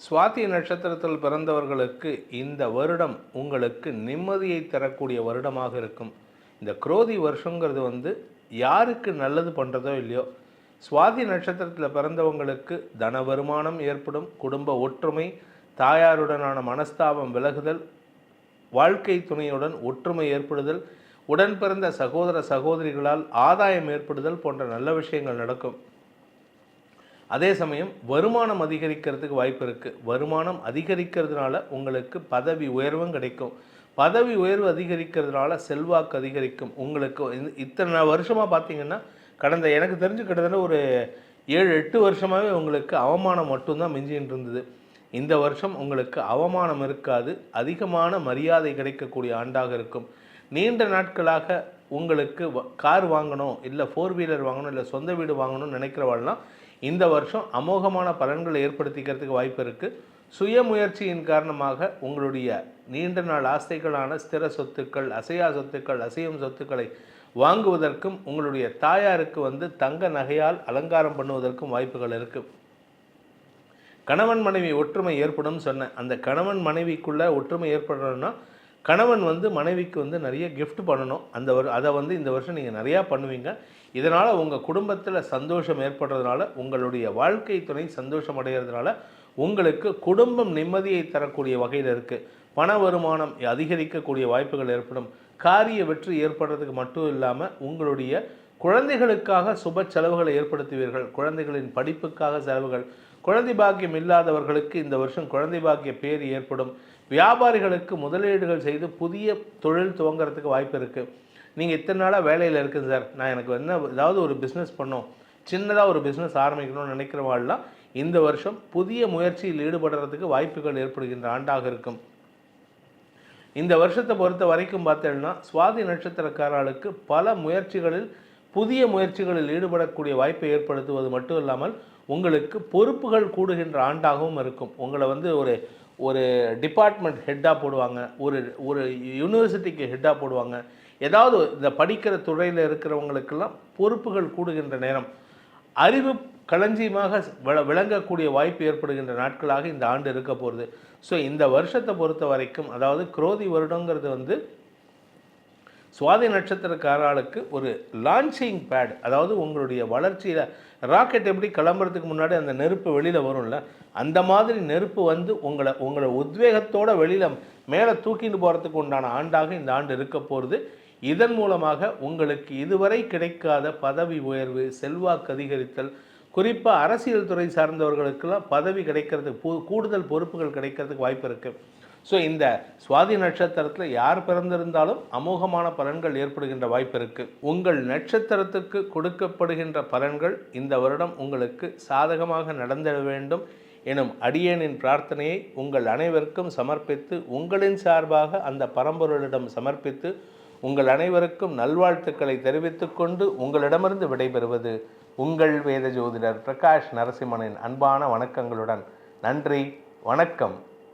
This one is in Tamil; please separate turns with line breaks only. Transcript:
சுவாதி நட்சத்திரத்தில் பிறந்தவர்களுக்கு இந்த வருடம் உங்களுக்கு நிம்மதியை தரக்கூடிய வருடமாக இருக்கும். இந்த குரோதி வருஷங்கிறது வந்து யாருக்கு நல்லது பண்ணுறதோ இல்லையோ சுவாதி நட்சத்திரத்தில் பிறந்தவங்களுக்கு தன வருமானம் ஏற்படும் குடும்ப ஒற்றுமை தாயாருடனான மனஸ்தாபம் விலகுதல் வாழ்க்கை துணையுடன் ஒற்றுமை ஏற்படுதல் உடன் பிறந்த சகோதர சகோதரிகளால் ஆதாயம் ஏற்படுதல் போன்ற நல்ல விஷயங்கள் நடக்கும். அதே சமயம் வருமானம் அதிகரிக்கிறதுக்கு வாய்ப்பு இருக்குது வருமானம் அதிகரிக்கிறதுனால உங்களுக்கு பதவி உயர்வும் கிடைக்கும். பதவி உயர்வு அதிகரிக்கிறதுனால செல்வாக்கு அதிகரிக்கும். உங்களுக்கு இத்தனை வருஷமாக பார்த்தீங்கன்னா கடந்த எனக்கு தெரிஞ்சு கிட்டத்தட்ட ஒரு ஏழு எட்டு வருஷமாகவே உங்களுக்கு அவமானம் மட்டும்தான் மிஞ்சின்னு இருந்தது. இந்த வருஷம் உங்களுக்கு அவமானம் இருக்காது. அதிகமான மரியாதை கிடைக்கக்கூடிய ஆண்டாக இருக்கும். நீண்ட நாட்களாக உங்களுக்கு கார் வாங்கணும் இல்லை ஃபோர் வீலர் வாங்கணும் இல்லை சொந்த வீடு வாங்கணும்னு நினைக்கிறவாள்லாம் இந்த வருஷம் அமோகமான பலன்களை ஏற்படுத்திக்கிறதுக்கு வாய்ப்பு இருக்குது சுய முயற்சியின் காரணமாக உங்களுடைய நீண்ட நாள் ஆசைகளான ஸ்திர சொத்துக்கள் அசையா சொத்துக்கள் அசையும் சொத்துக்களை வாங்குவதற்கும் உங்களுடைய தாயாருக்கு வந்து தங்க நகையால் அலங்காரம் பண்ணுவதற்கும் வாய்ப்புகள் இருக்குது கணவன் மனைவி ஒற்றுமை ஏற்படும் சொன்னேன் அந்த கணவன் மனைவிக்குள்ளே ஒற்றுமை ஏற்படணும்னா கணவன் வந்து மனைவிக்கு வந்து நிறைய கிஃப்ட் பண்ணணும். அந்த வரு அதை வந்து இந்த வருஷம் நீங்கள் நிறையா பண்ணுவீங்க. இதனால் உங்கள் குடும்பத்தில் சந்தோஷம் ஏற்படுறதுனால உங்களுடைய வாழ்க்கை துணை சந்தோஷம் அடைகிறதுனால உங்களுக்கு குடும்பம் நிம்மதியை தரக்கூடிய வகையில் இருக்குது பண வருமானம் அதிகரிக்கக்கூடிய வாய்ப்புகள் ஏற்படும். காரிய வெற்றி ஏற்படுறதுக்கு மட்டும் இல்லாமல் உங்களுடைய குழந்தைகளுக்காக சுப செலவுகளை ஏற்படுத்துவீர்கள். குழந்தைகளின் படிப்புக்காக செலவுகள் குழந்தை பாக்கியம் இல்லாதவர்களுக்கு இந்த வருஷம் குழந்தை பாக்கிய பேர் ஏற்படும். வியாபாரிகளுக்கு முதலீடுகள் செய்து புதிய தொழில் துவங்குறதுக்கு வாய்ப்பு இருக்குது நீங்கள் இத்தனை நாளாக வேலையில் இருக்குது சார். நான் எனக்கு என்ன ஏதாவது ஒரு பிஸ்னஸ் பண்ணோம் சின்னதாக ஒரு பிஸ்னஸ் ஆரம்பிக்கணும்னு நினைக்கிறவாள்லாம் இந்த வருஷம் புதிய முயற்சியில் ஈடுபடுறதுக்கு வாய்ப்புகள் ஏற்படுகின்ற ஆண்டாக இருக்கும். இந்த வருஷத்தை பொறுத்த வரைக்கும் பார்த்தேன்னா சுவாதி நட்சத்திரக்காரர்களுக்கு பல முயற்சிகளில் புதிய முயற்சிகளில் ஈடுபடக்கூடிய வாய்ப்பை ஏற்படுத்துவது மட்டும் இல்லாமல் உங்களுக்கு பொறுப்புகள் கூடுகின்ற ஆண்டாகவும் இருக்கும். உங்களை வந்து ஒரு ஒரு டிபார்ட்மெண்ட் ஹெட்டாக போடுவாங்க. ஒரு ஒரு யூனிவர்சிட்டிக்கு ஹெட்டாக போடுவாங்க. ஏதாவது இந்த படிக்கிற துறையில் இருக்கிறவங்களுக்கெல்லாம் பொறுப்புகள் கூடுகின்ற நேரம். அறிவு களஞ்சியமாக விள விளங்கக்கூடிய வாய்ப்பு ஏற்படுகின்ற நாட்களாக இந்த ஆண்டு இருக்க போகிறது ஸோ இந்த வருஷத்தை பொறுத்த வரைக்கும் அதாவது குரோதி வருடங்கிறது வந்து சுவாதி நட்சத்திரக்காரர்களுக்கு ஒரு லான்ச்சிங் பேட் அதாவது உங்களுடைய வளர்ச்சியில் ராக்கெட் எப்படி கிளம்புறதுக்கு முன்னாடி அந்த நெருப்பு வெளியில் வரும்ல அந்த மாதிரி நெருப்பு வந்து உங்களை உங்களை உத்வேகத்தோட வெளியில் மேலே தூக்கிட்டு போகிறதுக்கு உண்டான ஆண்டாக இந்த ஆண்டு இருக்க போகிறது இதன் மூலமாக உங்களுக்கு இதுவரை கிடைக்காத பதவி உயர்வு செல்வாக்கு அதிகரித்தல் குறிப்பாக அரசியல் துறை சார்ந்தவர்களுக்கெல்லாம் பதவி கிடைக்கிறதுக்கு கூடுதல் பொறுப்புகள் கிடைக்கிறதுக்கு வாய்ப்பு இருக்குது ஸோ இந்த சுவாதி நட்சத்திரத்தில் யார் பிறந்திருந்தாலும் அமோகமான பலன்கள் ஏற்படுகின்ற வாய்ப்பு இருக்குது உங்கள் நட்சத்திரத்துக்கு கொடுக்கப்படுகின்ற பலன்கள் இந்த வருடம் உங்களுக்கு சாதகமாக நடந்திட வேண்டும் எனும் அடியேனின் பிரார்த்தனையை உங்கள் அனைவருக்கும் சமர்ப்பித்து உங்களின் சார்பாக அந்த பரம்பொருளிடம் சமர்ப்பித்து உங்கள் அனைவருக்கும் நல்வாழ்த்துக்களை தெரிவித்துக்கொண்டு உங்களிடமிருந்து விடைபெறுவது உங்கள் வேத ஜோதிடர் பிரகாஷ் நரசிம்மனின் அன்பான வணக்கங்களுடன். நன்றி வணக்கம்.